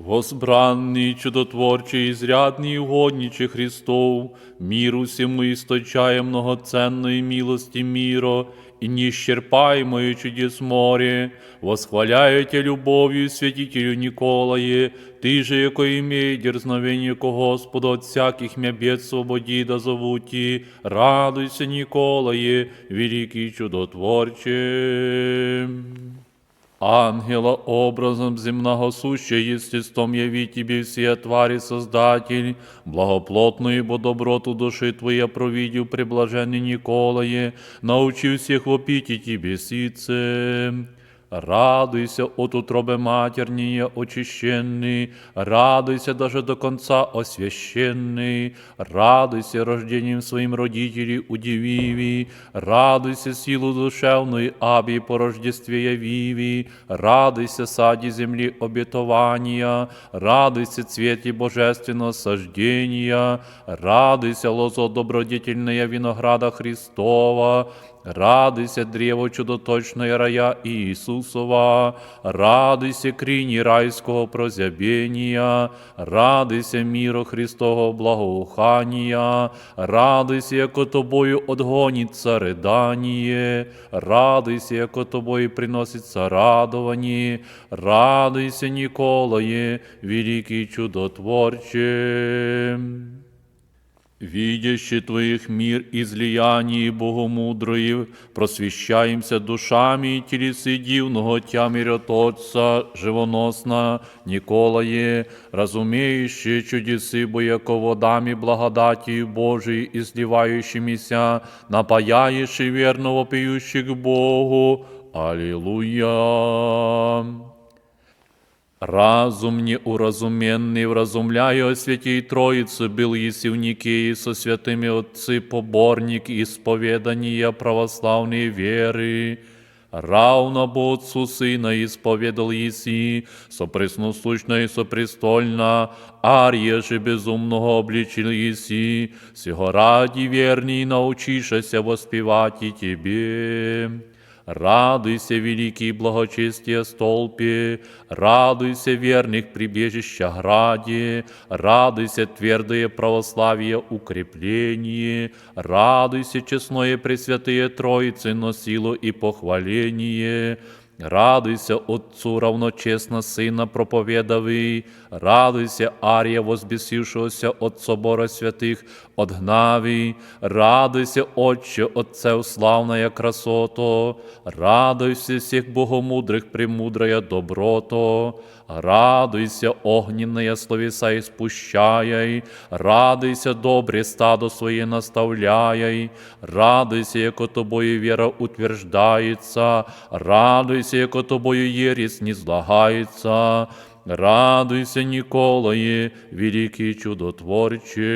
Возбранный, чудотворчий, изрядный угодниче Христов, миру всему источая многоценной милости мира и неисчерпаемое чудес море, восхваляю Тебя любовью святителю Николае, Ты же, яко имей дерзновение ко Господу от всяких мя бед свободи да зовути, радуйся, Николае, великий чудотворче. Ангела образом земного суща естеством яви тебе все твари Создатель, благоплотную бо доброту души Твоя провидел приблаженный Николае, научи всех вопить и тебе сице. Радуйся от утробы матернее очищенный, радуйся даже до конца освященный, радуйся рождением своим родителей удививи, радуйся силу душевную аби по рождестве явиви, радуйся сади земли обетования, радуйся цвете божественного сождения, радуйся лозо добродетельная винограда Христова, Радуйся, древо чудоточное рая Иисусова, радуйся, крини райского прозябения, радуйся, миру Христового благоухания, радуйся, яко тобою отгонится рыдание, радуйся, яко тобою приносится радование, радуйся, Николае, великий чудотворче. Видящий Твоих мир излияние Богомудрої, просвіщаємося душами і тіліси дивного Тя миротворца, живоносна Николае, разумеющие чудесы, бо яко водами благодати Божией изливающимися, напаяющий верно вопиющих к Богу. Аллилуйя. Разум неуразуменный, вразумляю о святей Троице, был еси в Никее со святыми отцы поборник исповедания православной веры. Равно бо Отцу Сына исповедал еси, сопресносущно и сопрестольно, ария же безумного обличил еси, сего ради верней научишься воспевать и тебе. Радуйся, великий благочестия столпе, радуйся, верных прибежища граде, радуйся, твердое православие укрепление, радуйся, честное Пресвятые Троицы, но силу и похваление, Радуйся, Отцу равночестно Сына проповедавый, радуйся, Ария, возбесившегося от собора святых, отгнавий, радуйся, Отче, Отцев славная красото, радуйся всех богомудрых, премудрая доброто, радуйся, огненная словеса испущаяй, радуйся, добре стадо своє наставляй, радуйся, яко тобою вера утверждается, радуйся, яко тобою ересь не злагается, радуйся, Николае, великий чудотворче.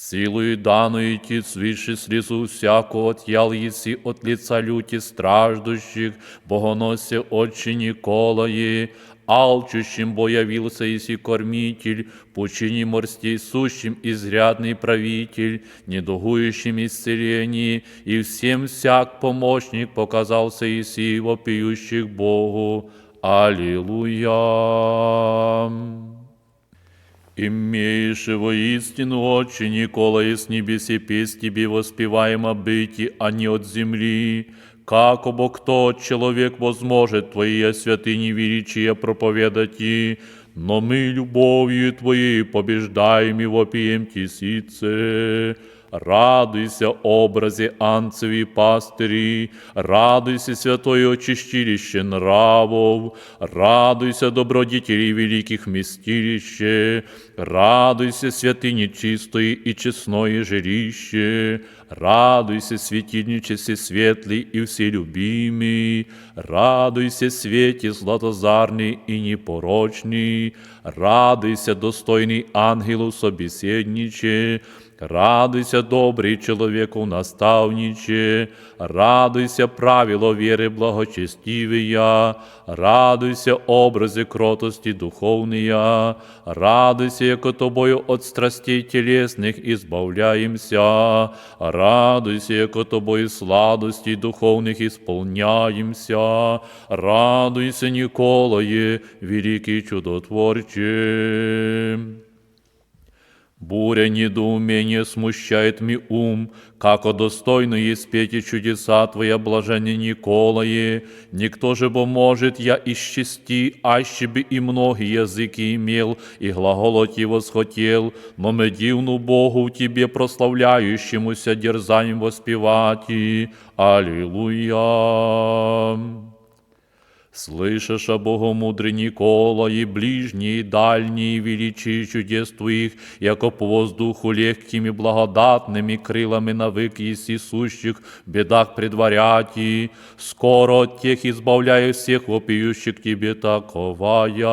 Силою даною ті свыше слезу всякого отъял еси от лица люти страждущих, богоносе Отче Николае, алчущим бо явился еси кормитель, пучине морстей сущим изрядный правитель, недугующим исцелении, и всем всяк помощник показался еси вопиющих Богу. Аллилуйя. Имеешь воистину отче Николая с небеси песнь тебе воспеваемо быти, а не от земли. Как обо кто человек возможет Твои святыни величия проповедать, и, но мы любовью Твоей побеждаем и вопием тесице. Радуйся, образе анцеви пастыри, радуйся, святое очистилище нравов, радуйся, добродетели великих местилище, радуйся, святыни чистое и честное жилище, радуйся, светильниче светлый и вселюбимый, радуйся, свете златозарный и непорочный, радуйся, достойный ангелу собеседниче, Радуйся, добрий чоловіку наставниче, радуйся, правило віри благочестивия, радуйся, образи кротости духовния, радуйся, яко тобою от страстей телесных избавляемся, радуйся, яко тобою сладостей духовных исполняемся, радуйся, Николае, великий чудотворче. Буря недоумения смущает ми ум, како достойно есть петь чудеса Твоя, блаженне Николае. Никто же бо может я исчести, аще бы и многие языки имел, и глаголоти восхотел, но мы дивну Богу в Тебе прославляющемуся дерзаем воспевать. Аллилуйя. Слышишь, о Богомудрый Никола, и ближние, и дальние величии чудес Твоих, яко по воздуху легкими благодатными крылами навык еси сущих в бедах предваряти, скоро от тех избавляя всех вопиющих к Тебе таковая.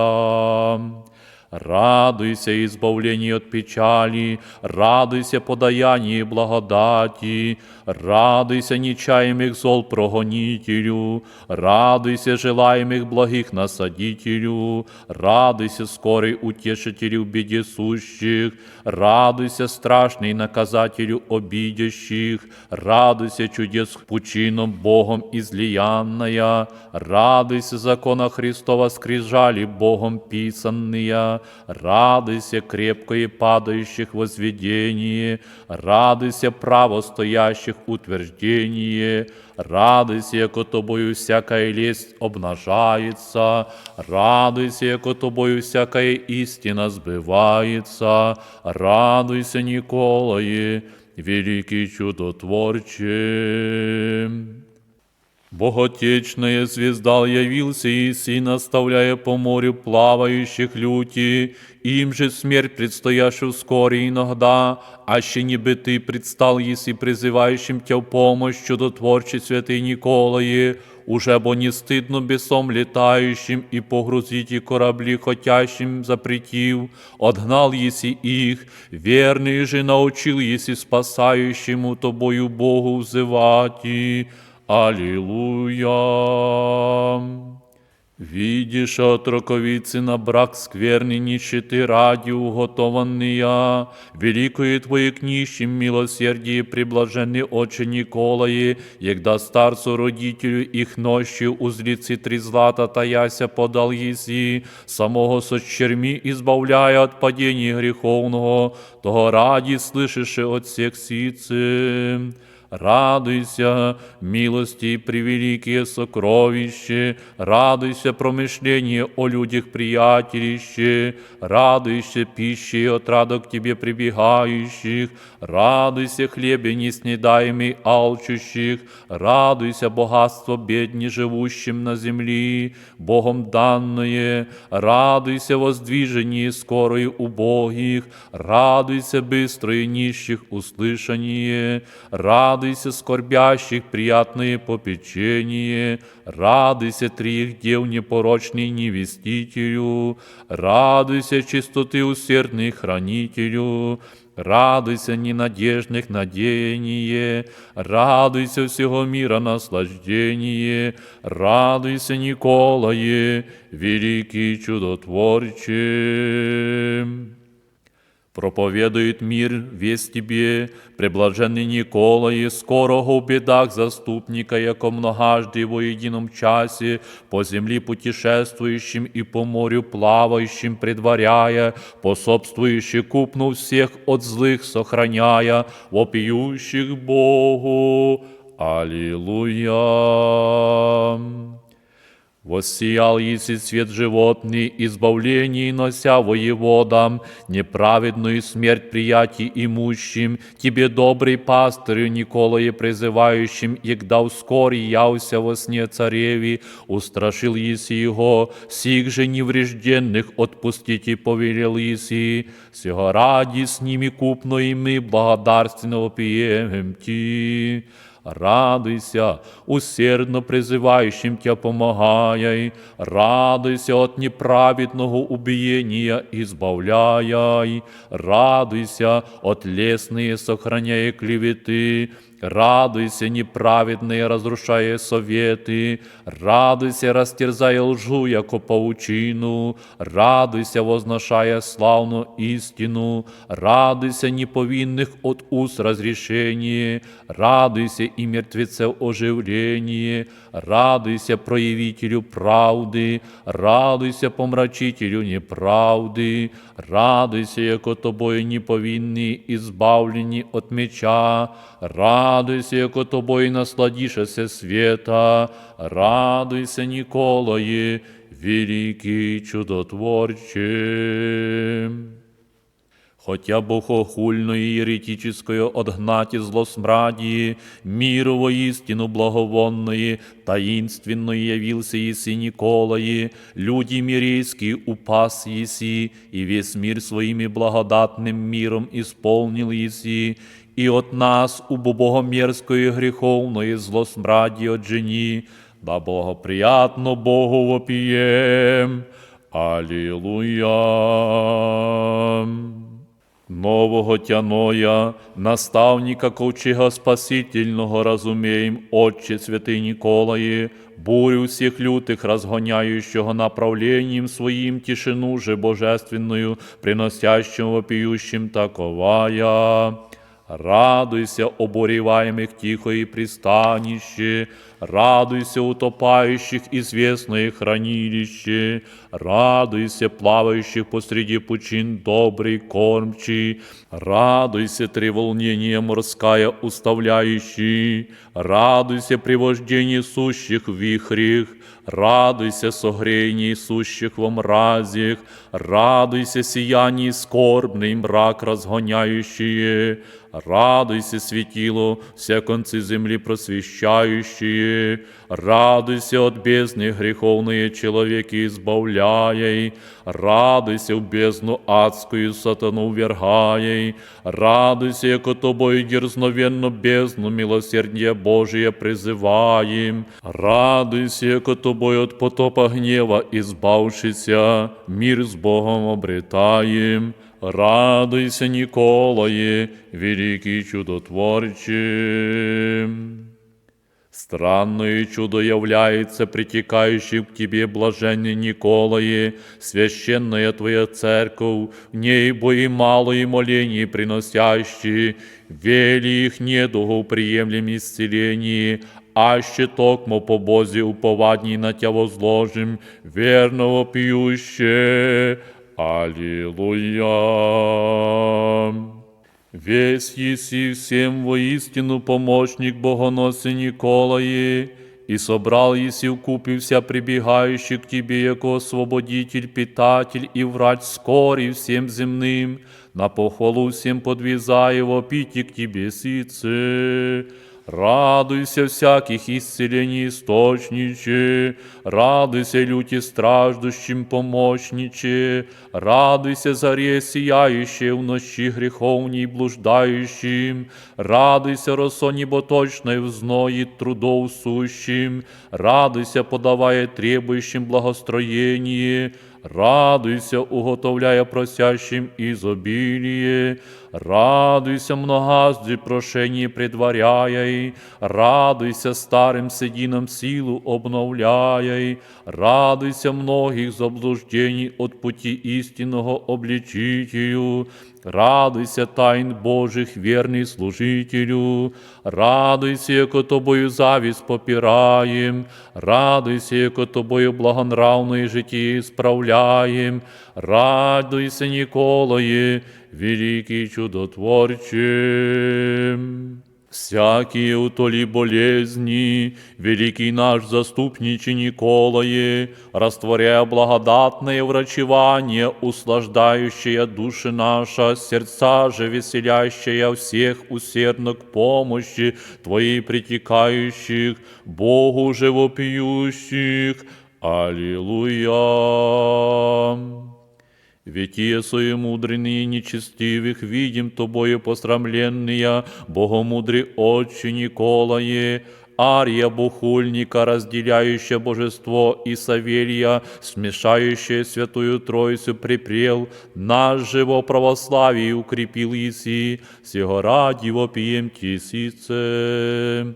Радуйся избавлении от печали, радуйся подаянии благодати, радуйся нечаемых зол прогонителю, радуйся желаемых благих насадителю, радуйся скорый утешителю в беде сущих, радуйся страшный наказателю обидящих, радуйся чудес пучином Богом излиянная, радуйся закона Христова скрижали Богом писанные, радуйся крепкое падающих возведение, радуйся право стоящих утверждение, радуйся, яко тобою всякая лесть обнажается, радуйся, яко тобою всякая истина сбывается, радуйся, Николае, великий чудотворче. Боготечная звезда явился Иси, наставляя по морю плавающих люти, им же смерть предстоящую вскоре иногда, аще не бы ты предстал Иси, призывающим тебя в помощь, чудотворче святый Николае, уже бо не стыдно бесом летающим и погрузить и корабли хотящим запретив, отгнал еси их, верный же научил еси спасающему тобою Богу взывать. Аллилуйя. Видишь, отроковицы на брак скверный нищеты ради уготованные, великое Твое к нищим милосердие приблаженный Отче Николае, егда старцу родителю их нощью узлицы три злата таяся подал еси, самого со черми избавляя от падения греховного, того ради слышишь от всех сицы. Радуйся, милости превеликие сокровище, радуйся промышление о людях приятелище, радуйся пище от рада к тебе прибегающих, радуйся хлебе неснедаемый алчущих, радуйся богатство бедни живущим на земли, Богом данное, радуйся воздвижении скорой убогих, радуйся быстрое нищих услышание, радуйся скорбящих приятное попечение, радуйся трех дев непорочный невестителю, радуйся чистоты усердный хранителю, Радуйся ненадежных надеяние, радуйся всего мира наслаждение, радуйся, Николае, великий чудотворче. Проповедует мир весь тебе, преблаженный Николае, скорого в бедах заступника, яко многожды во едином часе, по земли путешествующим и по морю плавающим предваряя, пособствующий купну всех от злых сохраняя, вопиющих Богу. Аллилуйя. Воссиял еси свет животный, избавление нося воеводам, неправедную смерть приятий имущим, тебе, добрый пастырю Николае призывающим, егда ускори явся во сне цареви, устрашил еси его, сих же неврежденных отпустить и повелел еси, сего ради с ними купно и мы благодарственно вопием ти. радуйся, усердно призывающим Тя помогай, радуйся от неправедного убиения, избавляй, радуйся от лесные, сохраняя клеветы, Радуйся, неправедные, разрушая советы, радуйся, растерзая лжу, яко паучину, радуйся, возношая славну истину, радуйся, неповинных от уст разрешение, радуйся и мертвецев оживление, радуйся, проявителю правды, радуйся, помрачителю неправды, радуйся, яко тобою неповинні, избавлені от меча, радуйся, яко тобою насладішася света, радуйся, Ніколає, великий чудотворче. Хотя богохульної и еретическое отгнати злосмрадии, миру воистину благовонное, таинственно явился Еси Николае, люди мирейские упас Еси, и весь мир своими благодатным миром исполнил Еси, и от нас у богомерзкое греховное злосмрадие отжени, да благоприятно Богу вопием. Аллилуйя. Нового тяноя, наставника ковчега спасительного разумеем, Отче святий Ніколає, бурю всіх лютих, разгоняющего направлением своим тишину же божественную, приносящим вопиющим таковая. Радуйся, обуреваемых тихое пристанище, радуйся, утопающих известное хранилище, радуйся, плавающих посреди пучин добрый кормчий, радуйся, треволнение морская уставляющий, радуйся, привождение сущих в вихрях, радуйся, согрение сущих во мразях, радуйся, сияние скорбный мрак разгоняющие, радуйся, светило, все концы земли просвещающие, радуйся от бездны греховные человеки избавляй, радуйся в бездну адскую сатану вергай, радуйся, яко тобой дерзновенно бездну милосердия Божия призываем, радуйся, яко тобой от потопа гнева избавшися, мир с Богом обретаем, Радуйся, Николае, великий чудотворче. Странное чудо является притекающий к тебе блаженный Николае, священная твоя церковь, в ней бои малые моления приносящие, вели их недугу приемлем исцеление, аще токмо по Бозі уповадній на тя возложим, верного пьюще. Аллилуйя. Весь еси всем воистину помощник богоносый Николае, и собрал еси в купе вся прибегающих к тебе, яко освободитель, питатель и врач скорый всем земным, на похвалу всем подвязая его пить к тебе сице. Радуйся всяких исцелений источниче, радуйся люти страждущим помощниче, радуйся заре сияющей в ночи греховней блуждающим, радуйся росо неботочной в зное трудов сущим, радуйся, подавая требующим благостроение, Радуйся, уготовляя просящим изобилие, радуйся, многазди прошение предваряй, радуйся, старым сединам силу обновляй, радуйся, многих заблуждений от пути истинного обличителю, радуйся, тайн Божих, верний служителю, радуйся, яко тобою завість попираєм, радуйся, яко тобою благонравної житті справляєм, радуйся, Ніколає, великий чудотворче. Всякие утоли болезни, великий наш заступниче Николае, растворяя благодатное врачевание, услаждающее души наша, сердца же веселящая всех усердно к помощи Твоей притекающих, Богу живопиющих. Аллилуйя. Ведь свои мудренные нечестивых видим тобою посрамленные, богомудрый отче Николае, Ария Бухульника, разделяющая божество и Савелья, смешающая Святую Троицу припрел, наш же во православии укрепил еси, сего ради вопием тисице.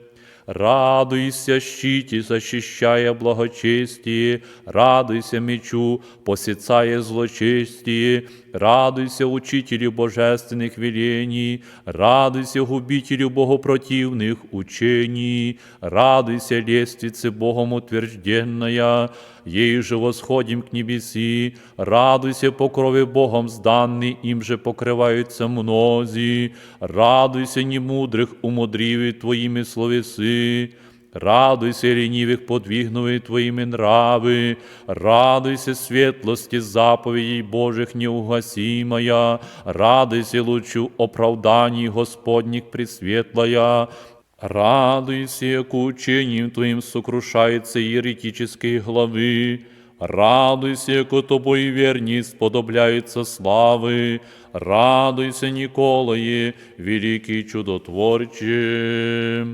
Радуйся, щиті, защищає благочисті, радуйся мечу, посіцає злочисті, радуйся учителю божественних велений, радуйся губителю богопротивних учений, радуйся лестнице Богом утвержденная, ей же восходим к небеси, радуйся покрове Богом сданный, им же покрываются мнози, радуйся немудрых умудривый твоими словесы, Радуйся, ленивых подвигнув Твоими нравы, радуйся светлости заповедей Божих неугасимая, радуйся лучу оправданий Господних пресветлая, радуйся, яко учением Твоим сокрушается еретические главы, Радуйся, яко тобой верні сподобляються слави, радуйся, Ніколає, великий чудотворче.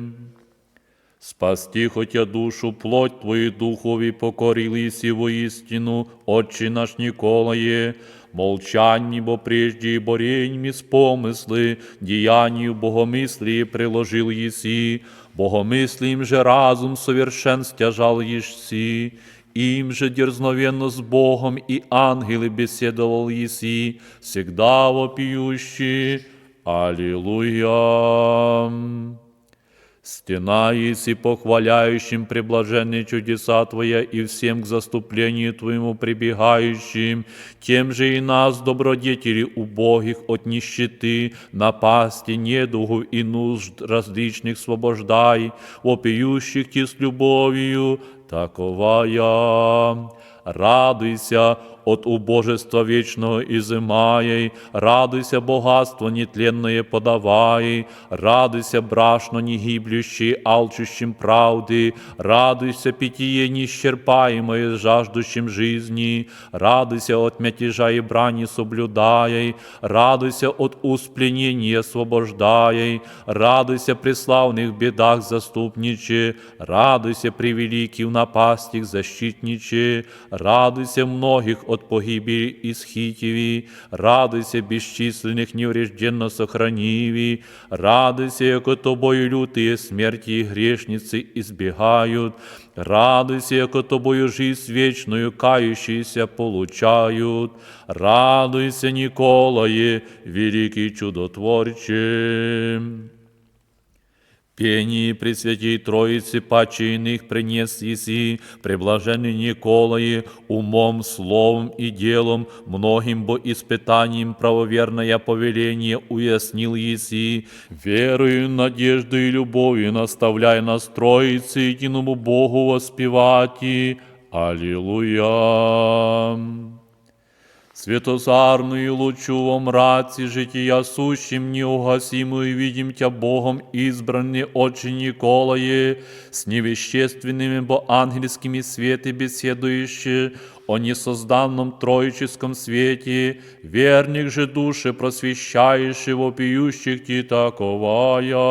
Спасти хотя душу, плоть Твою духові покорились и воистину, Отче наш Николае, молчанні, бо прежде и бореньми с помыслы, деянию богомыслие приложил еси, богомыслием же разум совершен стяжал ешси, им же дерзновенно с Богом и ангелы беседовал еси, всегда вопиющий. Аллилуйя. Стена еси похваляющим преблаженные чудеса Твоя и всем к заступлению Твоему прибегающим, тем же и нас, добродетели убогих от нищеты, напасти, недугов и нужд различных свобождай, вопиющих Ти с любовью, таковая. Радуйся от убожества вечного изымай, радуйся богатство нетленное подавай, радуйся брашно негиблющий, алчущим правды, радуйся питье неисчерпаемое, жаждущим жизни, радуйся от мятежа и брани соблюдай, радуйся от уст пленения освобождай, радуйся при славных бедах заступниче, радуйся при великих напастях защитниче, радуйся многих от погибели исхитиви, радуйся бесчисленных неврежденно сохраниви, радуйся, яко тобою лютые смерти и грешницы избегают, радуйся, яко тобою жизнь вечную кающиеся получают, радуйся, Николае, великий чудотворче. Пении Пресвятей Троицы паче иных принес еси, преблаженный Николае, умом, словом и делом, многим бо испытанием правоверное повеление уяснил еси, верою, надеждой и любовью наставляй нас Троице, единому Богу воспевать. Аллилуйя. Светозарную лучу во мраці жития сущим неугасимую видим Тя Богом избранный Отче Николае, с невещественными, бо ангельскими светы беседующие о несозданном троическом свете, верных же души просвещающих, вопиющих Ти таковая.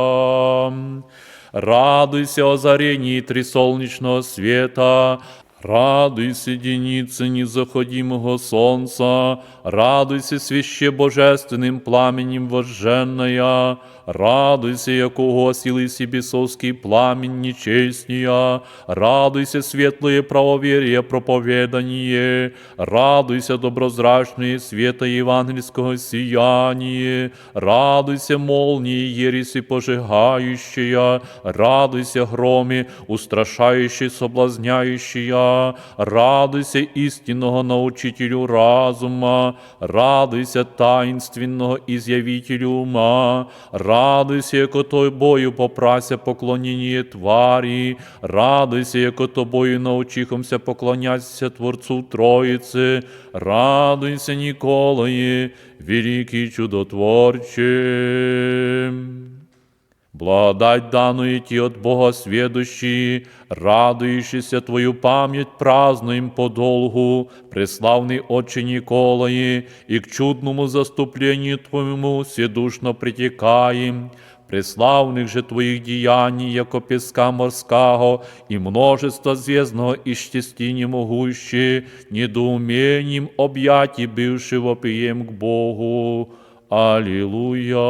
Радуйся озарении трисолнечного света, Радуйся, деница незаходимого сонца, радуйся свяще божественним пламенем вожженная, радуйся, яко угасились бесовский пламень нечестния, радуйся, светлое правоверие проповедание, радуйся, доброзрачные света евангельского сияние, радуйся, молнии ереси пожигающая, радуйся, громе, устрашающий, соблазняющая, радуйся истинного научителю разума, радуйся таинственного изъявителю ума, радуйся, яко тобою попрася поклонение тварі, радуйся, яко тобою научихомся поклоняться Творцу Троїці, радуйся, Ніколої, великий чудотворче. Благодать данную ти от Бога сведущий, радующийся Твою память празднуем подолгу, преславный Отче Николаи, и к чудному заступлению Твоему седушно притекаем, преславных же Твоих деяний, яко песка морского, и множество звездного исчести не могущие, недоумением объятий бывший вопием к Богу. Аллилуйя.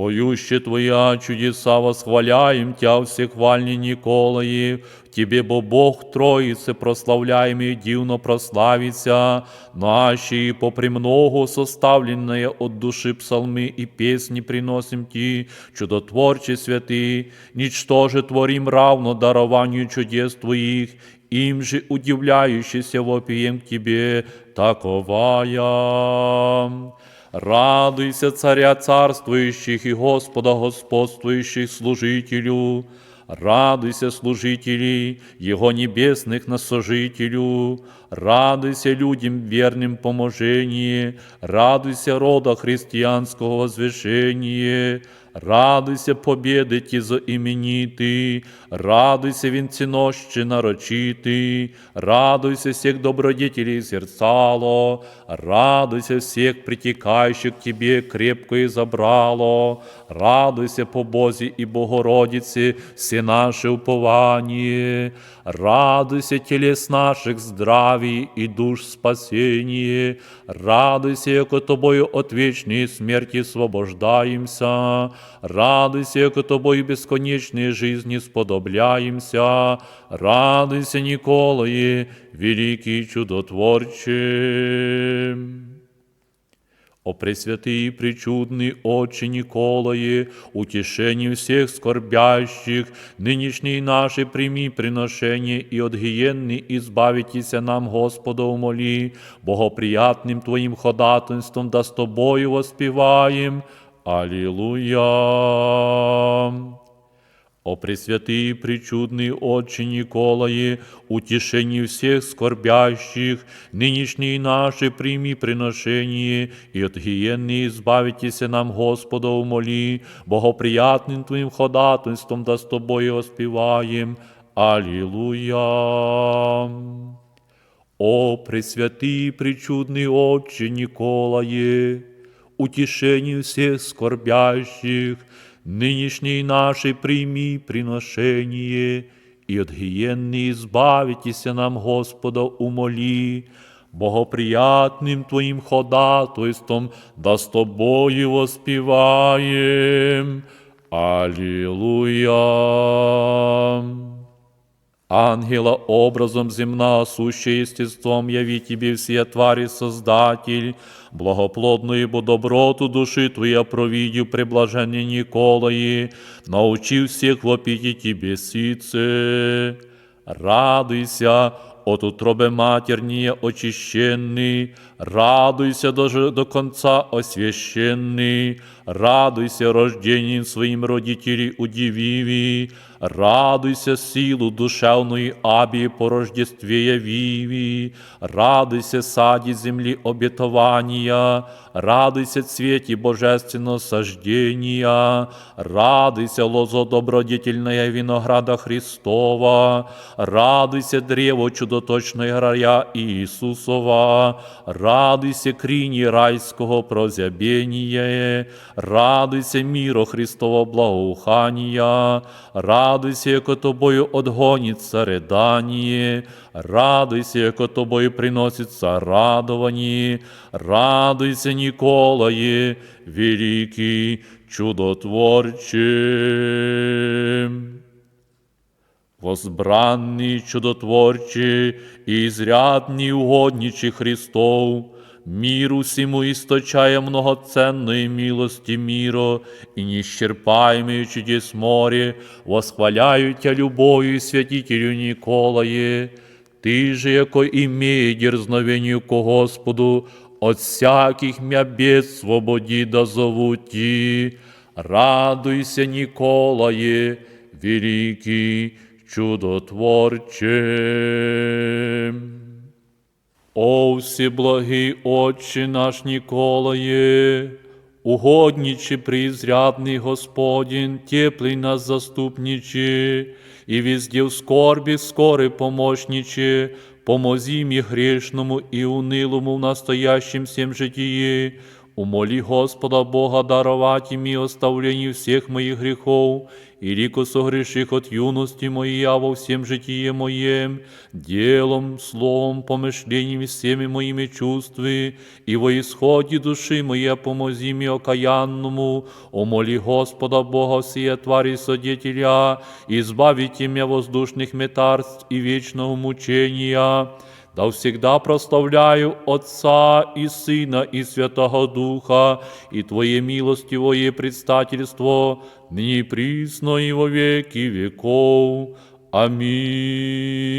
Поюще Твоя чудеса восхваляем Тя всехвальный Николаи, в Тебе, бо Бог Троицы, прославляемый дивно прославится, наши попремногу составленные от души псалмы и песни приносим Ти, чудотворче святый, ничто же творим равно дарованию чудес Твоих, им же удивляющийся вопием к Тебе, таковая. Радуйся, царя царствующих и Господа господствующих служителю. Радуйся, служителі Его небесных наслужителю. Радуйся людям верным поможении. Радуйся рода христианского возвышения. Радуйся победы ті именитый, радуйся венценощи нарочитый, радуйся всех добродетелей зерцало, радуйся всех притекающих к тебе крепко и забрало, радуйся по Бозі и Богородице, все наше упование, радуйся телес наших здравий и душ спасение, радуйся, яко тобою от вечной смерти освобождаемся, радуйся, яко тобою бесконечной жизни сподобляемся, радуйся, Николае, великий чудотворче. О Пресвятый и Пречудный Отче Николае, утешение всех скорбящих, нынешней нашей прими приношение и от гиенны избавитеся нам, Господа, умоли, богоприятным Твоим ходатайством да с Тобою воспеваем. Аллилуйя. О Пресвятый и Пречудный Отче Николае, утешение всех скорбящих, нынешние наши прими приношение, и от гиенны избавитеся нам, Господа, умоли, богоприятным Твоим ходатайством да с Тобою воспеваем. Аллилуйя. О Пресвятый и Пречудный Отче Николае, утешение всех скорбящих, нынешней нашей прими приношение, и от гиенны избавитеся нам, Господа, умоли, богоприятным Твоим ходатайством, да с Тобою воспеваем. Аллилуйя. Ангела образом земна, суще естеством яви тебе все твари Создатель, благоплодную бо доброту души Твоя провидю приблажение Николаи, научи всех вопить тебе сице. Радуйся, от утробы матернее очищенный, радуйся даже до конца освященный, радуйся рождением своим родителей удививи, радуйся силу душевной Абии по рождестве явиви, радуйся саді земли обетования, радуйся цвете божественного сождения, радуйся лозо добродетельная винограда Христова, радуйся древо чудоточного рая Иисусова, крині райского прозябения, радуйся миро Христова благоухания, радуйся, яко тобою отгонится рыдание, радуйся, яко тобою приносится радование, радуйся, Николае, великий чудотворче. Возбранний чудотворче и изрядний угодничий Христов, миру всему источая многоценной милости мира и неисчерпаемые чудес море, восхваляю Тя любовью святителю Николае, Ты же, яко имея дерзновению ко Господу, от всяких мя бед свободи да. Радуйся, Николае, великий чудотворче. О всеблагий Отче наш Николае, угодниче преизрядный Господень, теплый нас заступниче, и везде в скорби скорый помощниче, помози мне грешному и унылому в настоящем всем житии, Умоли Господа Бога даровать мне оставление всех моих грехов, и реку согреших от юности а во всем житие моем, делом, словом, помышлением и всеми моими чувствами, и во исходе души моей помози мне окаянному, умоли Господа Бога всея твари содетеля, избавите меня воздушных метарств и вечного мучения, да всегда прославляю Отца и Сына и Святого Духа, и Твое милостивое предстательство, ныне присно и во веки веков. Аминь.